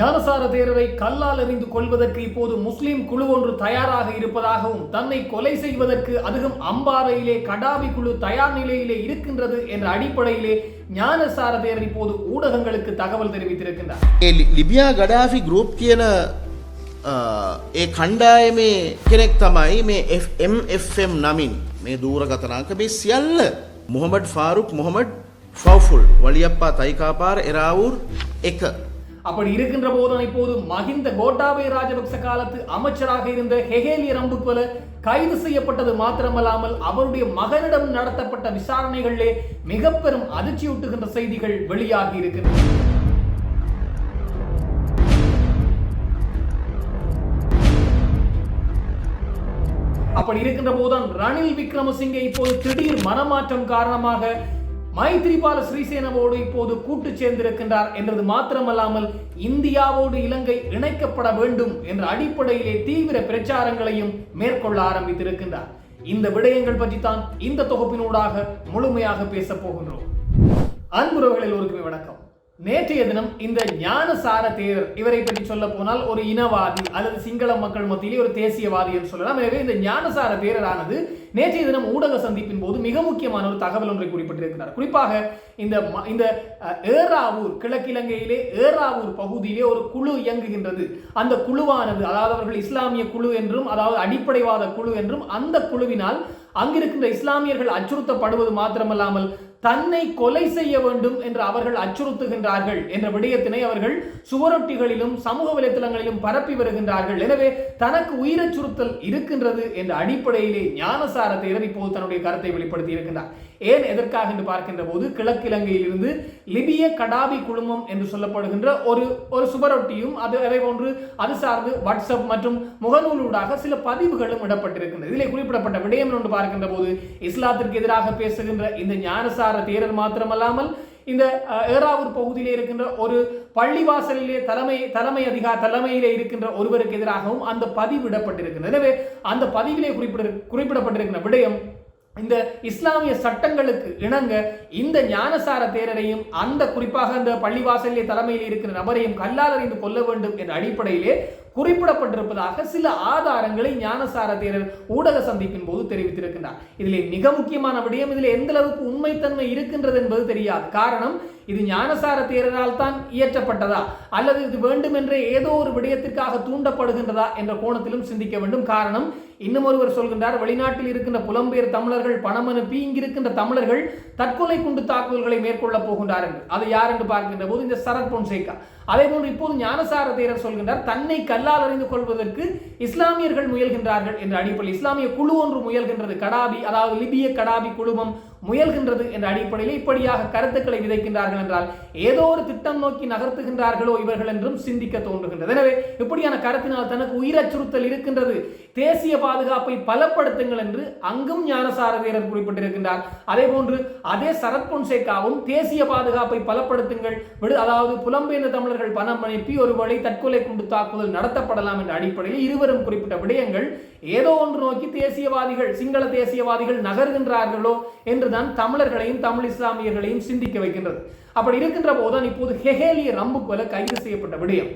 ஞானசார தேரரை கல்லால் எறிந்து கொள்வதற்கு இப்போது முஸ்லிம் குழு ஒன்று தயாராக இருப்பதாகவும் தன்னை கொலை செய்வதற்கு அதுவும் அம்பாறையிலே கடாபி குழு தயார் நிலையிலே இருக்கின்றது என்ற அடிப்படையிலே ஞானசார தேரர் இப்போது ஊடகங்களுக்கு தகவல் தெரிவித்திருக்கின்றார் ඒ ලි- ලිබියා ගඩාෆි ගරුප් කියන අ, ඒ කණ්ඩායමේ කෙනෙක් තමයි මේ FMFM නමින් මේ දූරගතනාක මේ සියල්ල මොහමඩ් ෆාරුක් මොහමඩ් ෆවෆුල් වලියප්පා තයිකාපාර එරාවූර් එක அப்படி இருக்கின்ற போதுதான் இப்போது மஹிந்த கோட்டாபய ராஜபக்ச காலத்து அமைச்சராக இருந்த ஹெகேலிய ரம்புக்வல கைது செய்யப்பட்டது மாத்திரமல்லாமல் அவருடைய மகனிடம் நடத்தப்பட்ட விசாரணைகளிலே மிக பெரும் அதிர்ச்சியூட்டுகின்ற செய்திகள் வெளியாகி இருக்கின்றன. அப்படி இருக்கின்ற போதுதான் ரணில் விக்ரமசிங்கே இப்போது திடீர் மனமாற்றம் காரணமாக மைத்ரிபால ஸ்ரீசேனவோடு இப்போது கூட்டு சேர்ந்திருக்கின்றார் என்றது மாத்திரமல்லாமல் இந்தியாவோடு இலங்கை இணைக்கப்பட வேண்டும் என்ற அடிப்படையிலே தீவிர பிரச்சாரங்களையும் மேற்கொள்ள ஆரம்பித்திருக்கின்றார். இந்த விடயங்கள் பற்றி தான் இந்த தொகுப்பினூடாக முழுமையாக பேசப் போகின்றோம். அன்புறவுகள் ஒருக்குமே வணக்கம். நேற்றைய தினம் இந்த ஞானசார தேரர் இவரை பற்றி சொல்ல போனால் ஒரு இனவாதி அல்லது சிங்கள மக்கள் மத்தியிலே ஒரு தேசியவாதி என்று சொல்லலாம். எனவே இந்த ஞானசார தேரரானது நேற்றைய தினம் ஊடக சந்திப்பின் போது மிக முக்கியமான ஒரு தகவல் ஒன்றை குறிப்பிட்டிருக்கிறார். குறிப்பாக இந்த ம- இந்த அஹ், ஏறாவூர் கிழக்கிலங்கையிலே ஏறாவூர் பகுதியிலே ஒரு குழு இயங்குகின்றது. அந்த குழுவானது அதாவது அவர்கள் இஸ்லாமிய குழு என்றும் அதாவது அடிப்படைவாத குழு என்றும் அந்த குழுவினால் அங்கிருக்கின்ற இஸ்லாமியர்கள் அச்சுறுத்தப்படுவது மாத்திரமல்லாமல் தன்னை கொலை செய்ய வேண்டும் என்று அவர்கள் அச்சுறுத்துகின்றார்கள் என்ற விடயத்தினை அவர்கள் சுவரொட்டிகளிலும் சமூக வலைத்தளங்களிலும் பரப்பி வருகின்றார்கள். எனவே தனக்கு உயிரச்சுறுத்தல் இருக்கின்றது என்ற அடிப்படையிலே ஞானசார தேரர் இப்போது தன்னுடைய கருத்தை வெளிப்படுத்தி இருக்கின்றார். ஏன் எதற்காக என்று பார்க்கின்ற போது கிழக்கிலங்கையிலிருந்து லிபிய கடாபி குழுமம் என்று சொல்லப்படுகின்ற ஒரு ஒரு சுவரொட்டியும் அது அதே போன்று அது சார்ந்து வாட்ஸ்அப் மற்றும் முகநூலூடாக சில பதிவுகளும் இடப்பட்டிருக்கின்றது இதிலே குறிப்பிடப்பட்ட விடயம் ஒன்று பார்க்கின்ற போது இஸ்லாத்திற்கு எதிராக பேசுகின்ற இந்த ஞானசார தேரர் மாத்திரமல்லாமல் இந்த ஏறாவூர் பகுதியிலே இருக்கின்ற ஒரு பள்ளிவாசலிலே தலைமை தலைமை அதிகா தலைமையிலே இருக்கின்ற ஒருவருக்கு எதிராகவும் அந்த பதிவிடப்பட்டிருக்கின்றது எனவே அந்த பதிவிலே குறிப்பிட குறிப்பிடப்பட்டிருக்கின்ற விடயம் இந்த இஸ்லாமிய சட்டங்களுக்கு இணங்க இந்த ஞானசார தேரரையும் அந்த குறிப்பாக அந்த பள்ளிவாசலிலே தலைமையில் இருக்கிற நபரையும் கல்லால் அறிந்து கொள்ள வேண்டும் என்ற அடிப்படையிலே குறிப்பிடப்பட்டிருப்பதாக சில ஆதாரங்களை ஞானசார தேரர் ஊடக சந்திப்பின் போது தெரிவித்திருக்கின்றார். இதிலே மிக முக்கியமான விடயம் இதில் எந்த அளவுக்கு உண்மைத்தன்மை இருக்கின்றது என்பது தெரியாது. காரணம் இது ஞானசார தேரரால் தான் இயற்றப்பட்டதா? அல்லது இது வேண்டுமென்றே ஏதோ ஒரு விடயத்திற்காக தூண்டப்படுகின்றதா என்ற கோணத்திலும் சிந்திக்க வேண்டும். காரணம் இன்னும் ஒருவர் சொல்கின்றார் வெளிநாட்டில் இருக்கின்ற புலம்பெயர் தமிழர்கள் பணம் அனுப்பி இங்கிருக்கின்ற தமிழர்கள் தற்கொலை குண்டு தாக்குதல்களை மேற்கொள்ளப் போகின்றார் அது யார் என்று பார்க்கின்ற போது இந்த சரத் பொன்சேகா. அதே போன்று இப்போது ஞானசார தேரர் சொல்கின்றார் தன்னை கல்லால் அறிந்து கொள்வதற்கு இஸ்லாமியர்கள் முயல்கின்றார்கள் என்ற அடிப்படையில் இஸ்லாமிய குழு ஒன்று முயல்கின்றது. கடாபி அதாவது லிபிய கடாபி குழுமம் முயல்கின்றது என்ற அடிப்படையில் இப்படியாக கருத்துக்களை விதைக்கின்றார்கள் என்றால் ஏதோ ஒரு திட்டம் நோக்கி நகர்த்துகின்றார்களோ இவர்கள் என்றும் சிந்திக்க தோன்றுகின்றது. எனவே இப்படியான கருத்தினால் தனக்கு உயிரச்சுறுத்தல் இருக்கின்றது. தேசிய பாதுகாப்பை பலப்படுத்துங்கள் என்று அங்கும் ஞானசார வீரர் குறிப்பிட்டிருக்கின்றார். அதே போன்று அதே சரத் பொன்சேகாவும் தேசிய பாதுகாப்பை பலப்படுத்துங்கள் விடு அதாவது புலம்பெயர்ந்த தமிழர்கள் பணம் அனுப்பி ஒருவேளை தற்கொலை குண்டு தாக்குதல் நடத்தப்படலாம் என்ற அடிப்படையில் இருவரும் குறிப்பிட்ட விடயங்கள் ஏதோ ஒன்று நோக்கி தேசியவாதிகள் சிங்கள தேசியவாதிகள் நகர்கின்றார்களோ என்று தான் தமிழர்களையும் தமிழ் இஸ்லாமியர்களையும் சிந்திக்க வைக்கின்றது. அப்படி இருக்கின்ற போதுதான் இப்போது ஹெஹேலிய ரம்புக்கொலை கைது செய்யப்பட்ட விடயம்.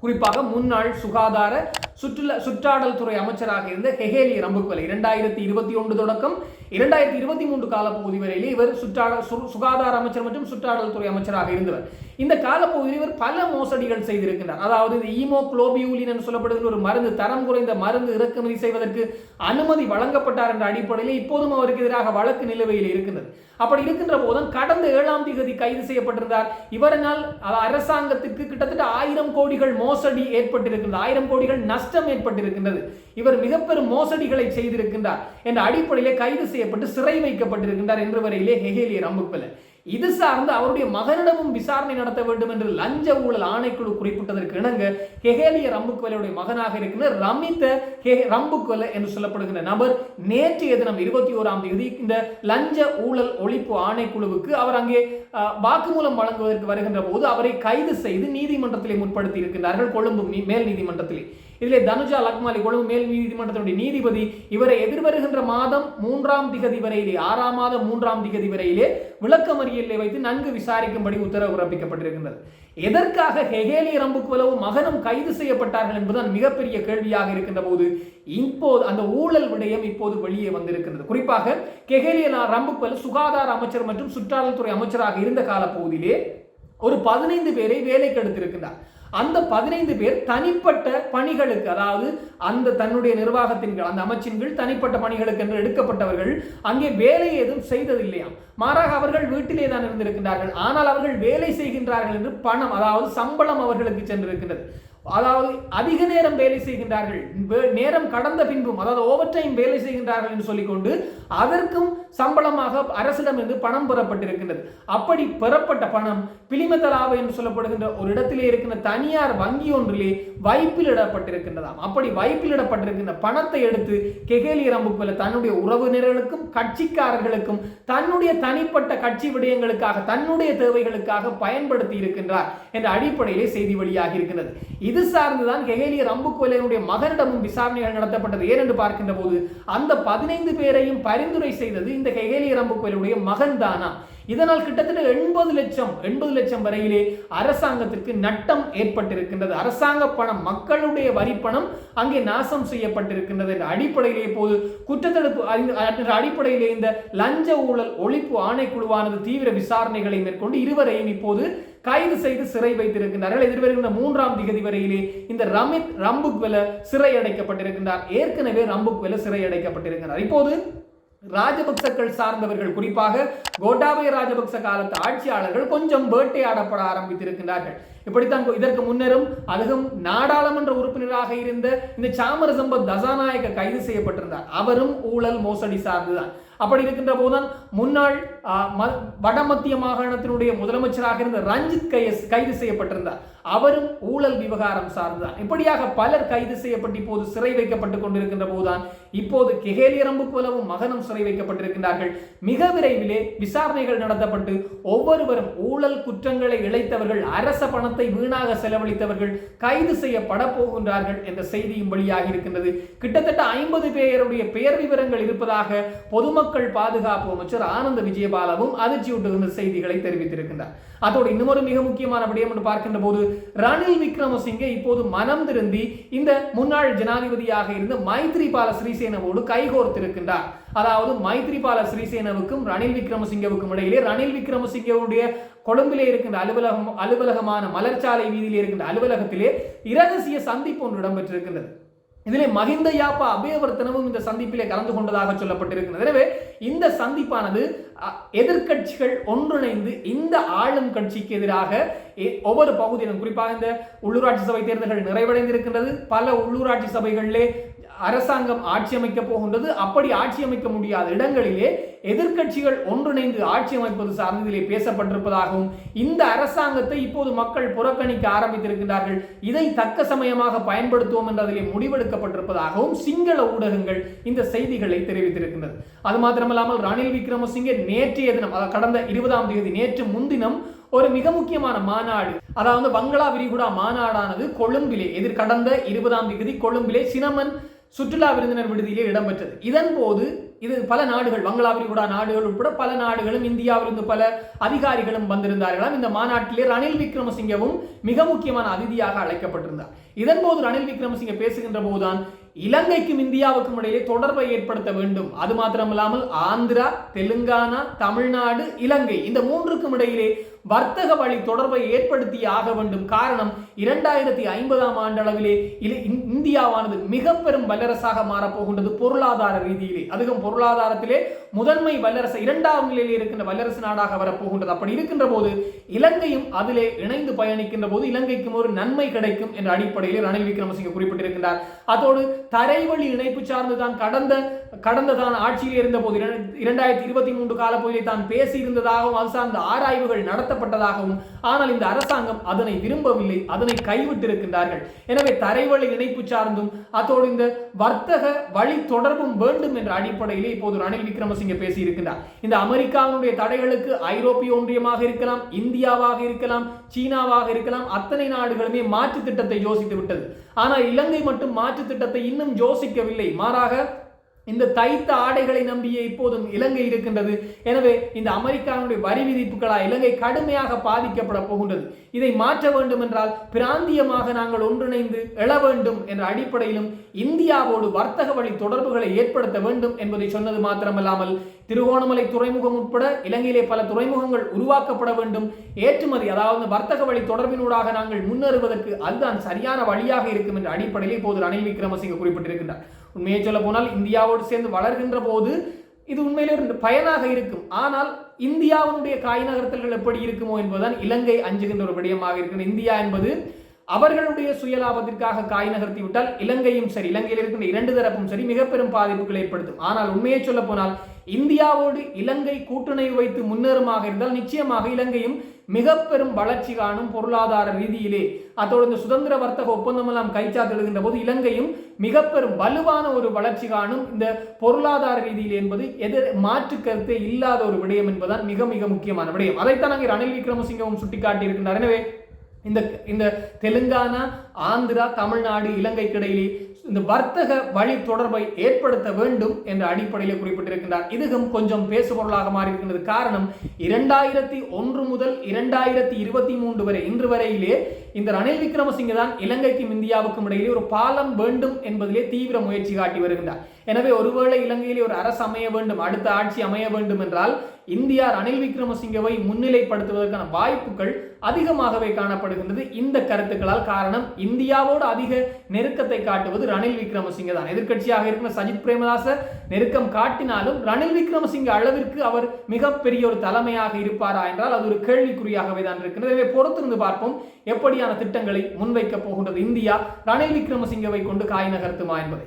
குறிப்பாக முன்னாள் சுகாதார சுற்றுலா சுற்றாடல் துறை அமைச்சராக இருந்த ஹெஹேலி ரம்புக்கொலை இரண்டாயிரத்தி இருபத்தி ஒன்று தொடக்கம் இரண்டாயிரத்தி இருபத்தி மூன்று காலப்பகுதி வரையில் இவர் சுற்றாட சு- சுகாதார அமைச்சர் மற்றும் சுற்றாடல் துறை அமைச்சராக இருந்தவர். இந்த காலப்பகுதியில் இவர் பல மோசடிகள் செய்திருக்கின்றார். அதாவது இந்த ஈமோக்ளோபியூலின் என்று சொல்லப்படுகிற ஒரு மருந்து தரம் குறைந்த மருந்து இறக்குமதி செய்வதற்கு அனுமதி வழங்கப்பட்டார் என்ற அடிப்படையில் இப்போதும் அவருக்கு எதிராக வழக்கு நிலுவையில் இருக்கின்றது. அப்படி இருக்கின்ற போதும் கடந்த ஏழாம் தேதி கைது செய்யப்பட்டிருந்தார். இவரினால் அ- அரசாங்கத்துக்கு கிட்டத்தட்ட ஆயிரம் கோடிகள் மோசடி ஏற்பட்டிருக்கின்றது. ஆயிரம் கோடிகள் நஷ்டம் ஏற்பட்டிருக்கின்றது. இவர் மிகப்பெரும் மோசடிகளை செய்திருக்கின்றார். என்ற அடிப்படையிலே கைது செய்யப்பட்டு சிறை வைக்கப்பட்டிருக்கின்றார். என்று வரையிலே ஹெகேலிய ரம்புக்கல இது சார்ந்து அவருடைய மகனிடமும் விசாரணை நடத்த வேண்டும் என்று லஞ்ச ஊழல் ஆணைக்குழு குறிப்பிட்டதற்கு இணங்க ஹெகேலிய ரம்புக்குவலையுடைய மகனாக இருக்கின்ற ரமித்த ஹெ- என்று சொல்லப்படுகின்ற நபர் நேற்றைய தினம் இருபத்தி ஓராம் தேதி இந்த லஞ்ச ஊழல் ஒழிப்பு ஆணைக்குழுவுக்கு அவர் அங்கே வாக்குமூலம் வழங்குவதற்கு வருகின்ற போது அவரை கைது செய்து நீதிமன்றத்திலே முற்படுத்தி இருக்கின்றார்கள் கொழும்பு மேல் நீதிமன்றத்திலே. இதிலே தனுஜா லக்மாலி கொழும்பு மேல் நீதிமன்றத்தினுடைய நீதிபதி. இவரை எதிர்வருகின்ற மாதம் மூன்றாம் திகதி வரையிலே ஆறாம் மாதம் மூன்றாம் திகதி வரையிலே விளக்கமறியலை வைத்து நன்கு விசாரிக்கும்படி உத்தரவு பிறப்பிக்கப்பட்டிருக்கின்றது. எதற்காக ஹெகேலி ரம்புக்குவலவும் மகனும் கைது செய்யப்பட்டார்கள் என்பதுதான் மிகப்பெரிய கேள்வியாக இருக்கின்ற போது இப்போது அந்த ஊழல் விடயம் இப்போது வெளியே வந்திருக்கின்றது. குறிப்பாக கெஹேலிய ரம்புக்குவல் சுகாதார அமைச்சர் மற்றும் சுற்றாடல்துறை அமைச்சராக இருந்த காலப்பகுதியிலே ஒரு பதினைந்து பேரை வேலைக்கு எடுத்திருக்கிறார் அந்த பதினைந்து பேர் தனிப்பட்ட பணிகளுக்கு அதாவது அந்த தன்னுடைய நிர்வாகத்தின் கீழ், அந்த அமைச்சின் கீழ் தனிப்பட்ட பணிகளுக்கு என்று எடுக்கப்பட்டவர்கள் அங்கே வேலை ஏதும் செய்ததில்லையாம். மாறாக அவர்கள் வீட்டிலே தான் இருந்திருக்கின்றார்கள். ஆனால் அவர்கள் வேலை செய்கின்றார்கள் என்று பணம் அதாவது சம்பளம் அவர்களுக்கு சென்றிருக்கின்றது. அதாவது அதிக நேரம் வேலை செய்கின்றார்கள். நேரம் கடந்த பின்பும் அதாவது ஓவர் டைம் வேலை செய்கின்றார்கள் என்று சொல்லிக்கொண்டு அதற்கும் சம்பளமாக அரசிடமிருந்து பணம் பெறப்பட்டிருக்கின்றது. அப்படி பெறப்பட்ட பணம் பிலிமத்தலாவை என்று சொல்லப்படுகின்ற ஒரு இடத்திலே இருக்கின்ற தனியார் வங்கி ஒன்றிலே வைப்பிலிடப்பட்டிருக்கின்றதாம் அப்படி வைப்பிலிடப்பட்டிருக்கின்ற பணத்தை எடுத்து கெகேலி ரம்புக்குள்ள தன்னுடைய உறவினர்களுக்கும் கட்சிக்காரர்களுக்கும் தன்னுடைய தனிப்பட்ட கட்சி விடயங்களுக்காக தன்னுடைய தேவைகளுக்காக பயன்படுத்தி இருக்கின்றார் என்ற அடிப்படையிலே செய்தி வெளியாகி இருக்கின்றது. இது சார்ந்துதான் ஹெகேலியர் அம்புக்கோலையனுடைய மகனிடமும் விசாரணைகள் நடத்தப்பட்டது. ஏனென்று பார்க்கின்ற போது அந்த பதினைந்து பேரையும் பரிந்துரை செய்தது இந்த ஹெகேலியர் ரம்புக்கோலையுடைய மகன் தானா இதனால் கிட்டத்தட்ட எண்பது லட்சம் எண்பது லட்சம் வரையிலே அரசாங்கத்திற்கு நட்டம் ஏற்பட்டிருக்கின்றது. அரசாங்க பணம் மக்களுடைய வரி பணம் அங்கே நாசம் செய்யப்பட்டிருக்கின்றது என்ற அடிப்படையிலே போது குற்றத்தடுப்பு என்ற அடிப்படையிலே இந்த லஞ்ச ஊழல் ஒழிப்பு ஆணைக்குழுவானது தீவிர விசாரணைகளை மேற்கொண்டு இருவரையும் இப்போது கைது செய்து சிறை வைத்திருக்கின்றார்கள் எதிர்வருகின்ற மூன்றாம் திகதி வரையிலே இந்த ரமித் ரம்புக்வெல சிறை அடைக்கப்பட்டிருக்கின்றார் ஏற்கனவே ரம்புக்வெல சிறை அடைக்கப்பட்டிருக்கிறார் இப்போது ராஜபக்சக்கள் சார்ந்தவர்கள் குறிப்பாக கோட்டாபய ராஜபக்ச காலத்து ஆட்சியாளர்கள் கொஞ்சம் வேட்டையாடப்பட ஆரம்பித்திருக்கின்றார்கள். இப்படித்தான் இதற்கு முன்னரும் அதுவும் நாடாளுமன்ற உறுப்பினராக இருந்த இந்த சாமர சம்பத் தசாநாயக கைது செய்யப்பட்டிருந்தார். அவரும் ஊழல் மோசடி சார்ந்துதான். அப்படி இருக்கின்ற போதுதான் முன்னாள் ம- வடமத்திய மாகாணத்தினுடைய முதலமைச்சராக இருந்த ரஞ்சித் கைஸ் கைது செய்யப்பட்டிருந்தார். அவரும் ஊழல் விவகாரம் சார்ந்துதான் இப்படியாக பலர் கைது செய்யப்பட்டு இப்போது சிறை வைக்கப்பட்டுக் கொண்டிருக்கின்ற போதுதான் இப்போது கெகேலியரம்பு போலவும் மகனும் சிறை வைக்கப்பட்டிருக்கின்றார்கள். மிக விரைவிலே விசாரணைகள் நடத்தப்பட்டு ஒவ்வொருவரும் ஊழல் குற்றங்களை இழைத்தவர்கள் அரச பணத்தை வீணாக செலவழித்தவர்கள் கைது செய்யப்பட போகின்றார்கள் என்ற செய்தியும் வெளியாகி இருக்கின்றது. கிட்டத்தட்ட ஐம்பது பேருடைய பெயர் விவரங்கள் இருப்பதாக பொதுமக்கள் பாதுகாப்பு அமைச்சர் ஆனந்த விஜயபாலவும் அதிர்ச்சியூட்டுகின்ற செய்திகளை தெரிவித்திருக்கின்றார். அதோடு இன்னொரு மிக முக்கியமான விடயம் என்று பார்க்கின்ற போது ரணில் விக்ரமசிங்கே இப்போது மனம் திருந்தி இந்த முன்னாள் ஜனாதிபதியாக இருந்த மைத்ரிபால ஸ்ரீசேனவோடு கைகோர்த்திருக்கின்றார். அதாவது மைத்ரிபால ஸ்ரீசேனவுக்கும் ரணில் விக்ரமசிங்கவுக்கும் இடையிலே ரணில் விக்ரமசிங்கவுடைய கொழும்பிலே இருக்கின்ற அலுவலகம் அலுவலகமான மலர்ச்சாலை வீதியில் இருக்கின்ற அலுவலகத்திலே இரகசிய சந்திப்பு ஒன்று இடம்பெற்றிருக்கின்றது. இதிலே மகிந்த யாப்பா அபயவர்த்தனமும் இந்த சந்திப்பிலே கலந்து கொண்டதாக சொல்லப்பட்டிருக்கிறது. எனவே இந்த சந்திப்பானது எதிர்கட்சிகள் எதிர்க்கட்சிகள் ஒன்றிணைந்து இந்த ஆளும் கட்சிக்கு எதிராக எ- ஒவ்வொரு பகுதியிலும் குறிப்பாக இந்த உள்ளூராட்சி சபை தேர்தல்கள் நிறைவடைந்திருக்கின்றது. பல உள்ளூராட்சி சபைகளிலே அரசாங்கம் ஆட்சி அமைக்க போகின்றது. அப்படி ஆட்சி அமைக்க முடியாத இடங்களிலே எதிர்க்கட்சிகள் ஒன்றிணைந்து ஆட்சி அமைப்பது சார்ந்ததிலே பேசப்பட்டிருப்பதாகவும் இந்த அரசாங்கத்தை இப்போது மக்கள் புறக்கணிக்க ஆரம்பித்திருக்கின்றார்கள். இதை தக்க சமயமாக பயன்படுத்துவோம் என்று அதிலே முடிவெடுக்கப்பட்டிருப்பதாகவும் சிங்கள ஊடகங்கள் இந்த செய்திகளை தெரிவித்திருக்கின்றது. அது மாத்திரமல்லாமல் ரணில் விக்ரமசிங்கே நேற்றைய தினம் அதாவது கடந்த இருபதாம் தேதி நேற்று முன்தினம் ஒரு மிக முக்கியமான மாநாடு அதாவது வங்களா விரிகுடா மாநாடானது கொழும்பிலே எதிர் கடந்த இருபதாம் தேதி கொழும்பிலே சினமன் சுற்றுலா விருந்தினர் விடுதியிலே இடம்பெற்றது. இதன் போது இது பல நாடுகள் வங்களாவிரிகுடா நாடுகள் உட்பட பல நாடுகளும் இந்தியாவிலிருந்து பல அதிகாரிகளும் வந்திருந்தார்களாம். இந்த மாநாட்டிலே ரணில் விக்ரமசிங்கவும் மிக முக்கியமான அதிதியாக அழைக்கப்பட்டிருந்தார். இதன் போது ரணில் விக்ரமசிங்க பேசுகின்ற போதுதான் இலங்கைக்கும் இந்தியாவுக்கும் இடையிலே தொடர்பை ஏற்படுத்த வேண்டும். அது மாத்திரமில்லாமல் ஆந்திரா தெலுங்கானா தமிழ்நாடு இலங்கை இந்த மூன்றுக்கும் இடையிலே வர்த்தக வழி தொடர்பை ஏற்படுத்தி ஆக வேண்டும். காரணம் இரண்டாயிரத்தி ஐம்பதாம் ஆண்டளவிலே இந்- இந்தியாவானது மிக பெரும் வல்லரசாக மாறப்போகின்றது பொருளாதார ரீதியிலே. அதுவும் பொருளாதாரத்திலே முதன்மை வல்லரசு இரண்டாம் நிலையில் இருக்கின்ற வல்லரசு நாடாக வரப்போகின்றது. அப்படி இருக்கின்ற போது இலங்கையும் அதிலே இணைந்து பயணிக்கின்ற போது இலங்கைக்கும் ஒரு நன்மை கிடைக்கும் என்ற அடிப்படையில் ரணில் விக்ரமசிங்க குறிப்பிட்டிருக்கின்றார். அதோடு தரைவழி இணைப்பு சார்ந்துதான் கடந்த கடந்த தான் ஆட்சியில் இருந்தபோது இரண்டாயிரத்தி இருபத்தி மூன்று காலப்பகுதியில் தான் பேசியிருந்ததாகவும் அது சார்ந்த ஆராய்வுகள் நடத்தப்பட்டதாகவும் ஆனால் இந்த அரசாங்கம் அதனை விரும்பவில்லை அதனை கைவிட்டிருக்கின்றார்கள். எனவே தரைவழி இணைப்பு சார்ந்தும் அத்தோடு இந்த வர்த்தக வழி தொடர்பும் வேண்டும் என்ற அடிப்படையிலே இப்போது ரணில் விக்ரமசிங்க பேசியிருக்கிறார் இந்த அமெரிக்காவினுடைய தடைகளுக்கு ஐரோப்பிய ஒன்றியமாக இருக்கலாம் இந்தியாவாக இருக்கலாம் சீனாவாக இருக்கலாம் அத்தனை நாடுகளுமே மாற்று திட்டத்தை யோசித்து விட்டது ஆனால் இலங்கை மட்டும் மாற்று திட்டத்தை இன்னும் யோசிக்கவில்லை. மாறாக இந்த தைத்த ஆடைகளை நம்பியே இப்போதும் இலங்கை இருக்கின்றது. எனவே இந்த அமெரிக்காவினுடைய வரி விதிப்புகளால் இலங்கை கடுமையாக பாதிக்கப்பட போகின்றது. இதை மாற்ற வேண்டும் என்றால் பிராந்தியமாக நாங்கள் ஒன்றிணைந்து எழ வேண்டும் என்ற அடிப்படையிலும் இந்தியாவோடு வர்த்தக வழி தொடர்புகளை ஏற்படுத்த வேண்டும் என்பதை சொன்னது மாத்திரமல்லாமல் திருகோணமலை துறைமுகம் உட்பட இலங்கையிலே பல துறைமுகங்கள் உருவாக்கப்பட வேண்டும். ஏற்றுமதி அதாவது வர்த்தக வழி தொடர்பினூடாக நாங்கள் முன்னேறுவதற்கு அதுதான் சரியான வழியாக இருக்கும் என்ற அடிப்படையில் இப்போது ரணில் விக்ரமசிங்க குறிப்பிட்டிருக்கின்றார். உண்மையை சொல்ல போனால் இந்தியாவோடு சேர்ந்து வளர்கின்ற போது இது உண்மையிலே ஒரு பயனாக இருக்கும். ஆனால் இந்தியாவினுடைய காய் நகர்த்தல்கள் எப்படி இருக்குமோ என்பதுதான் இலங்கை அஞ்சுகின்ற ஒரு விடயமாக இருக்கிறது இந்தியா என்பது அவர்களுடைய சுயலாபத்திற்காக காய் நகர்த்தி விட்டால் இலங்கையும் சரி இலங்கையில் இருக்கின்ற இரண்டு தரப்பும் சரி மிக பெரும் பாதிப்புகளை ஏற்படுத்தும். ஆனால் உண்மையை சொல்ல போனால் இந்தியாவோடு இலங்கை கூட்டணியை வைத்து முன்னேறுமாக இருந்தால் நிச்சயமாக இலங்கையும் மிக பெரும் வளர்ச்சி காணும் பொருளாதார ரீதியிலே. அதோடு இந்த சுதந்திர வர்த்தக ஒப்பந்தம் எல்லாம் கைச்சாத்திடுகின்ற போது இலங்கையும் மிக பெரும் வலுவான ஒரு வளர்ச்சி காணும் இந்த பொருளாதார ரீதியில் என்பது எதிர் மாற்று கருத்தே இல்லாத ஒரு விடயம் என்பதுதான் மிக மிக முக்கியமான விடயம். அதைத்தான் அங்கே ரணில் விக்ரமசிங்கவும் சுட்டிக்காட்டியிருக்கின்றார். எனவே இந்த இந்த தெலுங்கானா ஆந்திரா தமிழ்நாடு இலங்கைக்கு இடையிலே இந்த வர்த்தக வழி தொடர்பை ஏற்படுத்த வேண்டும் என்ற அடிப்படையில் குறிப்பிட்டிருக்கின்றார். இதுவும் கொஞ்சம் பேசுபொருளாக மாறி இருக்கின்றது காரணம் இரண்டாயிரத்தி ஒன்று முதல் இரண்டாயிரத்தி இருபத்தி மூன்று வரை இன்று வரையிலே இந்த ரணில் விக்ரமசிங்க தான் இலங்கைக்கும் இந்தியாவுக்கும் இடையிலே ஒரு பாலம் வேண்டும் என்பதிலே தீவிர முயற்சி காட்டி வருகின்றார். எனவே ஒருவேளை இலங்கையில் ஒரு அரசு அமைய வேண்டும் அடுத்த ஆட்சி அமைய வேண்டும் என்றால் இந்தியா ரணில் விக்ரமசிங்கவை முன்னிலைப்படுத்துவதற்கான வாய்ப்புகள் அதிகமாகவே காணப்படுகின்றது. இந்த கருத்துக்களால் காரணம் இந்தியாவோடு அதிக நெருக்கத்தை காட்டுவது ரணில் விக்ரமசிங்க தான். எதிர்க்கட்சியாக இருக்கிற சஜித் பிரேமதாச நெருக்கம் காட்டினாலும் ரணில் விக்ரமசிங்க அளவிற்கு அவர் மிகப்பெரிய ஒரு தலைமையாக இருப்பாரா என்றால் அது ஒரு கேள்விக்குறியாகவே தான் இருக்கிறது. எனவே பொறுத்திருந்து பார்ப்போம் எப்படியான திட்டங்களை முன்வைக்க போகின்றது இந்தியா ரணில் விக்ரமசிங்கவை கொண்டு காய் நகர்த்துமா என்பதை.